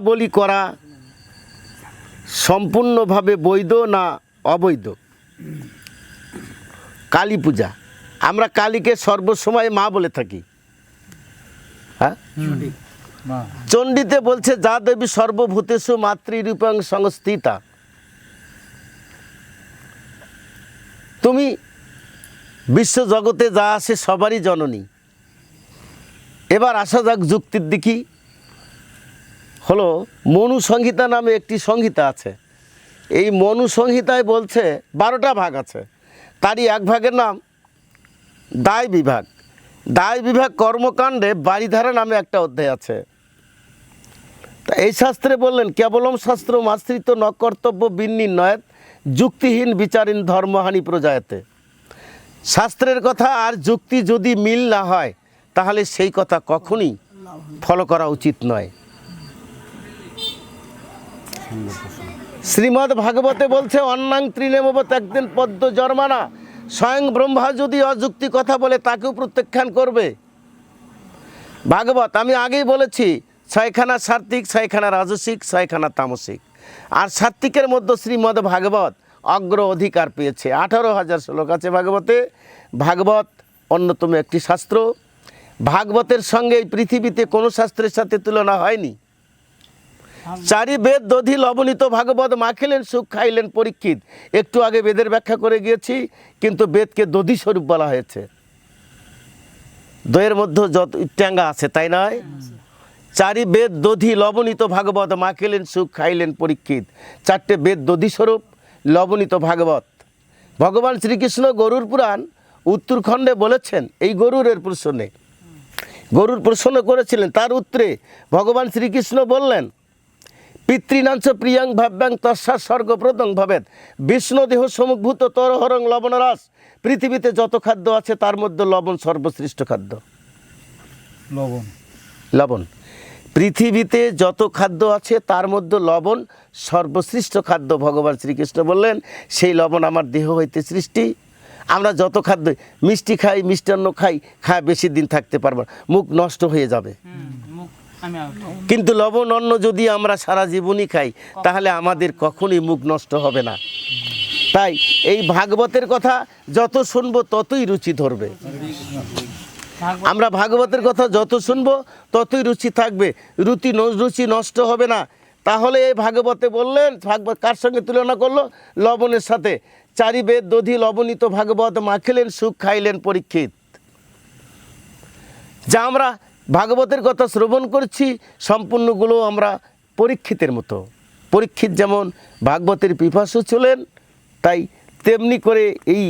বলি করা সম্পূর্ণভাবে বৈধ না অবৈধ? কালী পূজা। আমরা কালীকে সর্বসময় মা বলে থাকি। হ্যাঁ? চণ্ডীতে বলছে যা দেবী সর্বভূতেষু মাতৃরূপাং সংস্থিতা। তুমি বিশ্ব জগতে যা আছে সবারই জননী। এবার আসা যাক যুক্তির দিকে। হলো মনু সংহিতা নামে একটি সংহিতা আছে। এই মনু সংহিতায় বলছে বারোটা ভাগ আছে। তারই এক ভাগের নাম দায় বিভাগ। দায় বিভাগ কর্মকাণ্ডে বাড়িধারা নামে একটা অধ্যায় আছে। তা এই শাস্ত্রে বললেন, কেবলম শাস্ত্র মাশ্রিত ন কর্তব্য বিনির্ণয়েত যুক্তিহীন বিচারীন ধর্মহানি প্রজায়তে। শাস্ত্রের কথা, আর যুক্তি যদি মিল না হয়, তাহলে সেই কথা কখনই ফলো করা উচিত নয়। শ্রীমদ্ ভাগবতে বলছে অন্নাং ত্রিনেমবত একদিন পদ্ম জন্মানা। স্বয়ং ব্রহ্মা যদি অযুক্তি কথা বলে, তাকেও প্রত্যাখ্যান করবে। ভাগবত, আমি আগেই বলেছি, ছয়খানা সাত্বিক ছয়খানা রাজসিক, ছয়খানা তামসিক। আর সাত্বিকের মধ্যে শ্রীমদ্ ভাগবত অগ্র অধিকার পেয়েছে। আঠারো হাজার শ্লোক আছে ভাগবতে। ভাগবত অন্যতম একটি শাস্ত্র। ভাগবতের সঙ্গে এই পৃথিবীতে কোনো শাস্ত্রের সাথে তুলনা হয়নি। চারি বেদ দধি লবণিত ভাগবত মাখিলেন, সুখ খাইলেন পরীক্ষিত। একটু আগে বেদের ব্যাখ্যা করে গিয়েছি, কিন্তু বেদকে দধি স্বরূপ বলা হয়েছে। দইয়ের মধ্যে যত ট্যাঙ্গা আছে, তাই নয়? চারি বেদ দধি লবণিত ভাগবত মাখিলেন, সুখ খাইলেন পরীক্ষিত। চারটে বেদ দধি স্বরূপ লবণিত ভাগবত। ভগবান শ্রীকৃষ্ণ গরুর পুরাণ উত্তরখণ্ডে বলেছেন, এই গরুরের প্রশ্নে। গরুর প্রশ্ন করেছিলেন, তার উত্তরে ভগবান শ্রীকৃষ্ণ বললেন পিতৃনাঞ্চ প্রিয়াং ভাব্যাং তস্যা স্বর্গপ্রদং ভবেদ। বিষ্ণু দেহ সমুদ্ভূত তরহরং লবণরাস পৃথিবীতে যত খাদ্য আছে তার মধ্যে লবণ সর্বশ্রেষ্ঠ খাদ্য। লবণ। লবণ। পৃথিবীতে যত খাদ্য আছে তার মধ্যে লবণ সর্বশ্রেষ্ঠ খাদ্য ভগবান শ্রীকৃষ্ণ বললেন সেই লবণ আমার দেহ হইতে সৃষ্টি। আমরা যত খাদ্য মিষ্টি খাই মিষ্টান্ন খাই খায় বেশি দিন থাকতে পারব। মুখ নষ্ট হয়ে যাবে. কিন্তু লবণ অন্ন যদি আমরা সারা জীবনই খাই, তাহলে আমাদের কখনই মুখ নষ্ট হবে না। তাই এই ভাগবতের কথা যত শুনব ততই রুচি ধরবে। আমরা ভাগবতের কথা যত শুনব ততই রুচি থাকবে। রুচি রুচি নষ্ট হবে না। তাহলে এই ভাগবতে বললেন, ভাগবত কার সঙ্গে তুলনা করল? লবণের সাথে। চারি বেদ দধি লবণিত ভাগবত মাখিলেন, সুখ খাইলেন পরীক্ষিত। যা আমরা ভাগবতের কথা শ্রবণ করছি, সম্পূর্ণগুলো আমরা পরীক্ষিতের মতো। পরীক্ষিত যেমন ভাগবতের পিপাসু ছিলেন, তাই তেমনি করে এই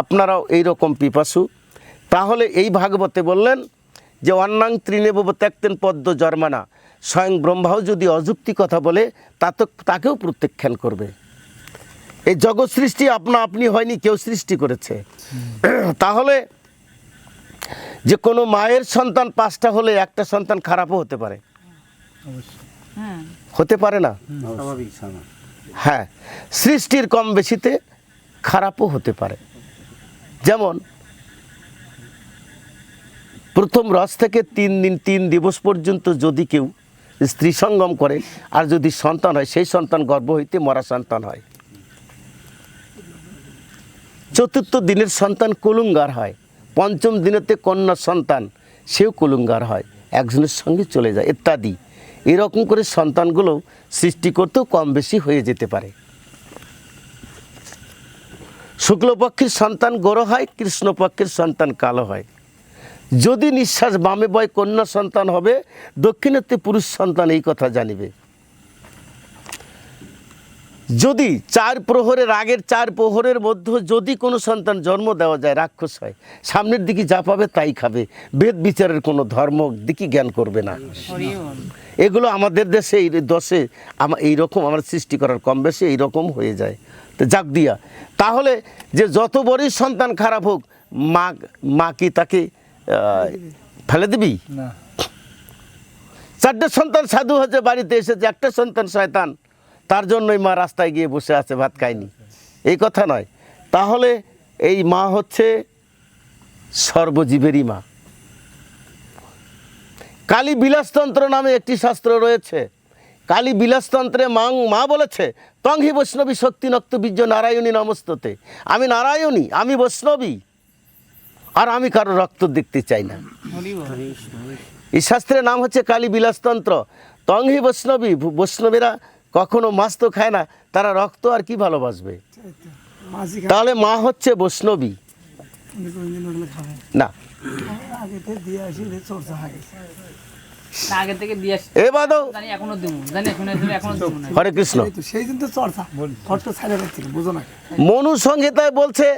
আপনারাও এই রকম পিপাসু। তাহলে এই ভাগবতে বললেন যে অন্নাং ত্রিনেব ত্যাক্তেন পদ্ম জর্মানা। স্বয়ং ব্রহ্মাও যদি অযুক্তি কথা বলে তা তো তাকেও প্রত্যাখ্যান করবে। এই জগৎ সৃষ্টি আপনা আপনি হয়নি, কেউ সৃষ্টি করেছে। তাহলে যে কোনো মায়ের সন্তান পাঁচটা হলে একটা সন্তান খারাপও হতে পারে। হতে পারে না? হ্যাঁ। সৃষ্টির কম বেশিতে খারাপও হতে পারে। যেমন প্রথম রস থেকে তিন দিন তিন দিবস পর্যন্ত যদি কেউ স্ত্রী সঙ্গম করে আর যদি সন্তান হয় সেই সন্তান গর্ভ হইতে মরা সন্তান হয়। চতুর্থ দিনের সন্তান কুলুঙ্গার হয়। পঞ্চম দিনেতে কন্যা সন্তান, সেও কুলুঙ্গার হয়, একজনের সঙ্গে চলে যায়, ইত্যাদি। এরকম করে সন্তানগুলো সৃষ্টি করতেও কম বেশি হয়ে যেতে পারে। শুক্লপক্ষের সন্তান গোড়ো হয়, কৃষ্ণপক্ষের সন্তান কালো হয়। যদি নিঃশ্বাস বামে বয় কন্যা সন্তান হবে, দক্ষিণেতে পুরুষ সন্তান এই কথা জানিবে। যদি চার প্রহরের আগের চার প্রহরের মধ্যে যদি কোনো সন্তান জন্ম দেওয়া যায় রাক্ষস হয় সামনের দিকে যা পাবে তাই খাবে। বেদ বিচারের কোনো ধর্ম দিকে জ্ঞান করবে না। এগুলো আমাদের দেশে এই দশে আমার এইরকম আমার সৃষ্টি করার কম বেশি এইরকম হয়ে যায়। তো যাক দিয়া। তাহলে যে যত বড়ই সন্তান খারাপ হোক মা মা কি তাকে ফেলে দিবি? চারটে সন্তান সাধু হচ্ছে বাড়িতে এসেছে একটা সন্তান শয়তান। তার জন্যই মা রাস্তায় গিয়ে বসে আছে, ভাত খায়নি। এই কথা নয়। তাহলে এই মা হচ্ছে সর্বজীবেরই মা। কালী বিলাসতন্ত্র নামে একটি শাস্ত্র রয়েছে। কালী বিলাসতন্ত্রে মা মা বলেছে তংহি বৈষ্ণবী শক্তি নক্ত বীর্য নারায়ণী নমস্ততে। আমি নারায়ণী, আমি বৈষ্ণবী। আর আমি কারও রক্ত দেখতে চাই না। এই শাস্ত্রের নাম হচ্ছে কালী বিলাসতন্ত্র। তংহি বৈষ্ণবী, বৈষ্ণবীরা কখনো মাছ তো খায় না তারা রক্ত আর কি ভালোবাসবে? তাহলে মা হচ্ছে বৈষ্ণবী। না। হরে কৃষ্ণ। মনু সংহিতায় বলছে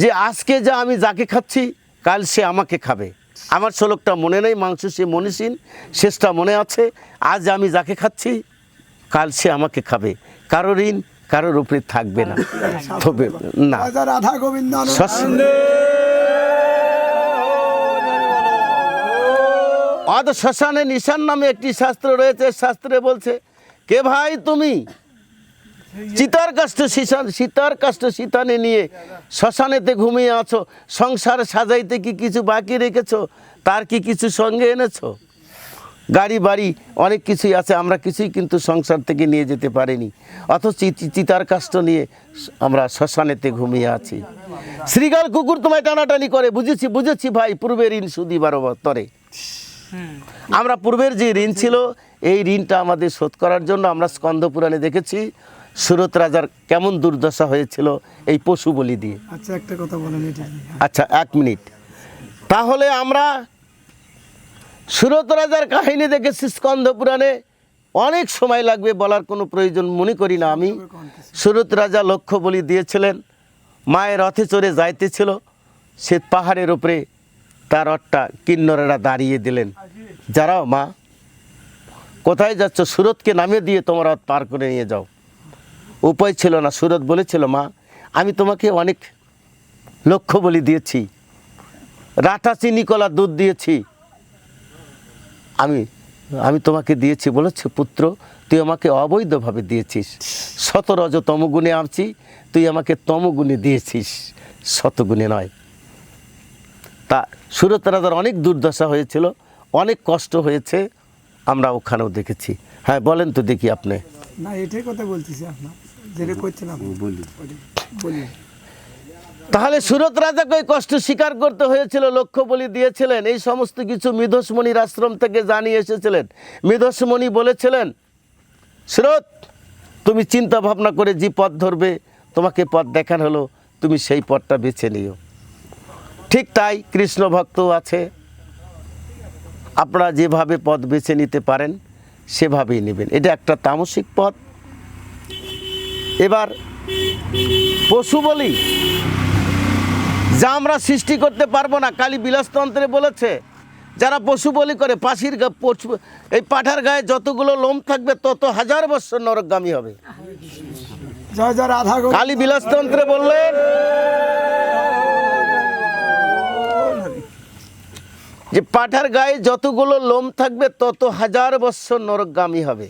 যে আজকে যা আমি যাকে খাচ্ছি কাল সে আমাকে খাবে। আমার শ্লোকটা মনে নেই মাংস সে মনীষীন শেষটা মনে আছে। আজ আমি যাকে খাচ্ছি কাল সে আমাকে খাবে। কারও ঋণ কারোর উপরে থাকবে না। তবে না। রাধা গোবিন্দ অদ শ্মশানে নিশান নামে একটি শাস্ত্র রয়েছে। শাস্ত্রে বলছে কে ভাই তুমি? চিতার কাষ্ট শীষান সীতার কাষ্ট সীতানে নিয়ে শ্মশানেতে ঘুমিয়ে আছো। সংসার সাজাইতে কি কিছু বাকি রেখেছো? তার কি কিছু সঙ্গে এনেছো? গাড়ি বাড়ি অনেক কিছুই আছে আমরা কিছুই কিন্তু সংসার থেকে নিয়ে যেতে পারিনি। অথচ চিতার কাষ্ট নিয়ে আমরা শ্মশানেতে ঘুমিয়ে আছি। শ্রীগাল কুকুর তোমায় টানাটানি করে বুঝেছি বুঝেছি ভাই পূর্বের ঋণ সুদি বারো তরে আমরা পূর্বের যে ঋণ ছিল এই ঋণটা আমাদের শোধ করার জন্য আমরা স্কন্দ পুরাণে দেখেছি সুরত রাজার কেমন দুর্দশা হয়েছিল এই পশু বলি দিয়ে। আচ্ছা একটা কথা বলেন আচ্ছা এক মিনিট। তাহলে আমরা সুরত রাজার কাহিনী দেখেছি স্কন্দ পুরাণে অনেক সময় লাগবে বলার কোনো প্রয়োজন মনে করি না আমি। সুরত রাজা লক্ষ্য বলি দিয়েছিলেন। মায়ের রথে চড়ে যাইতেছিল। সে পাহাড়ের উপরে তার রথটা কিন্নরেরা দাঁড়িয়ে দিলেন। যারাও, মা, কোথায় যাচ্ছ? সুরতকে নামিয়ে দিয়ে তোমার রথ পার করে নিয়ে যাও। উপায় ছিল না। সুরত বলেছিল, মা, আমি তোমাকে অনেক লক্ষ্য বলি দিয়েছি। রাটা চিনি, কলা দুধ দিয়েছি। আমি আমি তোমাকে দিয়েছি বলেছে পুত্র তুই আমাকে অবৈধভাবে দিয়েছিস। শত রজ তমগুণে আনছি তুই আমাকে তমগুণে দিয়েছিস। শতগুণে নয়। তা সুরত রাজার অনেক দুর্দশা হয়েছিল অনেক কষ্ট হয়েছে আমরা ওখানেও দেখেছি। হ্যাঁ বলেন তো দেখি আপনি। না এটাই কথা বলতেছি আপনার। যেটা করছেন আপনি। বলি বলি তাহলে সুরত রাজাকে কষ্ট স্বীকার করতে হয়েছিল, লক্ষ্য বলি দিয়েছিলেন। এই সমস্ত কিছু মিধসমণির আশ্রম থেকে জানিয়ে এসেছিলেন। মিধসমণি বলেছিলেন, সুরত, তুমি চিন্তা ভাবনা করে যে পথ ধরবে, তোমাকে পথ দেখান হলো, তুমি সেই পথটা বেছে নিও। ঠিক তাই কৃষ্ণ ভক্ত আছে, আপনারা যেভাবে পথ বেছে নিতে পারেন, সেভাবেই নেবেন। এটা একটা তামসিক পথ। এবার পশু বলি যা আমরা সৃষ্টি করতে পারব না কালী বিলাসতন্ত্রে বলেছে যারা পশু বলি করে পাশির এই পাঠার গায়ে যতগুলো লোম থাকবে তত হাজার বছর নরকগামী হবে। কালী বিলাসতন্ত্রে বললেন যে পাঠার গায়ে যতগুলো লোম থাকবে তত হাজার বছর নরকগামী হবে।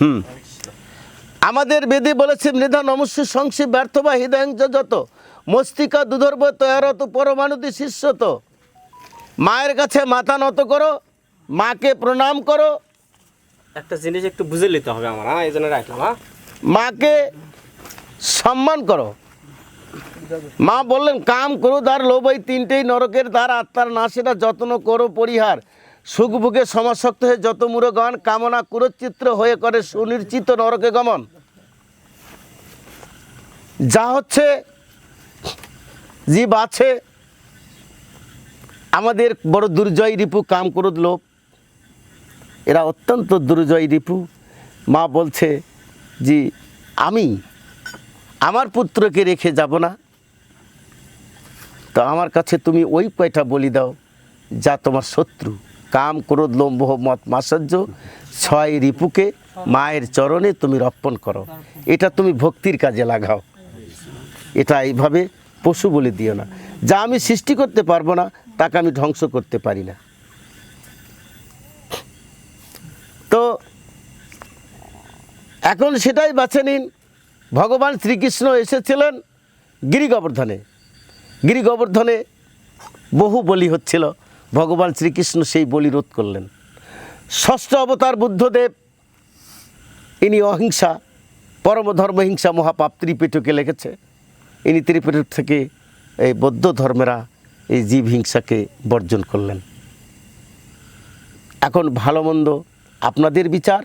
হুম। আমাদের বেদে বলেছে মৃধা নমস্য সংসি ব্যর্থ বা হৃদয়ঞ্চ যত মস্তিকা দুধর্ব তয়ারত পরমাণুতি শিষ্যত। মায়ের কাছে মাথা নত করো মাকে প্রণাম করো। একটা জিনিস একটু বুঝে নিতে হবে আমার হ্যাঁ এই জন্য রাখলাম হ্যাঁ। মাকে সম্মান করো। মা বললেন কাম করো দ্বার লোভ এই তিনটেই নরকের দ্বার আত্মার নাশেরা যত্ন করো পরিহার। সুখ ভোগে সমাসক্ত হয়ে যত মুরগণ কামনা কুরচিত্র হয়ে করে সুনির্চিত নরকে গমন। যা হচ্ছে, জীব আছে। আমাদের বড় দুর্জয় রিপু কাম ক্রোধ লোভ এরা অত্যন্ত দুর্জয় রিপু। মা বলছে যে, আমি আমার পুত্রকে রেখে যাব না। তো আমার কাছে তুমি ওই কয়টা বলি দাও যা তোমার শত্রু। কাম ক্রোধ লোম্ভ মত মাসহ্য ছয় রিপুকে মায়ের চরণে তুমি রপ্পণ করো। এটা তুমি ভক্তির কাজে লাগাও। এটা এইভাবে পশু বলে দিও না। যা আমি সৃষ্টি করতে পারব না, তাকে আমি ধ্বংস করতে পারি না। তো এখন সেটাই বাছে নিন। ভগবান শ্রীকৃষ্ণ এসেছিলেন গিরি গোবর্ধনে। গিরি গোবর্ধনে বহু বলি হচ্ছিল। ভগবান শ্রীকৃষ্ণ সেই বলি রোধ করলেন। ষষ্ঠ অবতার বুদ্ধদেব, ইনি অহিংসা, পরমধর্মহিংসা মহাপাপ ত্রিপিটকে লিখেছে। ইনি ত্রিপিটক থেকে এই বৌদ্ধ ধর্মেরা এই জীব হিংসাকে বর্জন করলেন। এখন ভালো মন্দ আপনাদের বিচার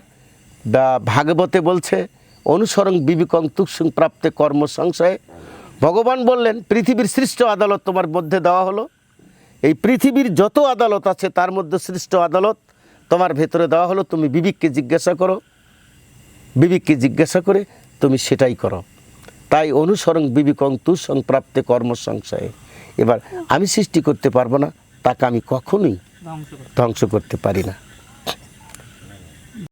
বা ভাগবতে বলছে, অনুসরণ বিবেকং তুকসুং প্রাপ্তে কর্ম সংশয়ে। ভগবান বললেন, পৃথিবীর সৃষ্ট আদালত তোমার মধ্যে দেওয়া হলো। এই পৃথিবীর যত আদালত আছে, তার মধ্যে সৃষ্ট আদালত তোমার ভেতরে দেওয়া হলো। তুমি বিবেককে জিজ্ঞাসা করো। বিবেককে জিজ্ঞাসা করে তুমি সেটাই করো। তাই অনুসরণ বিবেকং তুসং প্রাপ্তে কর্মসংশয়ে। এবার আমি সৃষ্টি করতে পারব না তাকে আমি কখনোই ধ্বংস ধ্বংস করতে পারি না।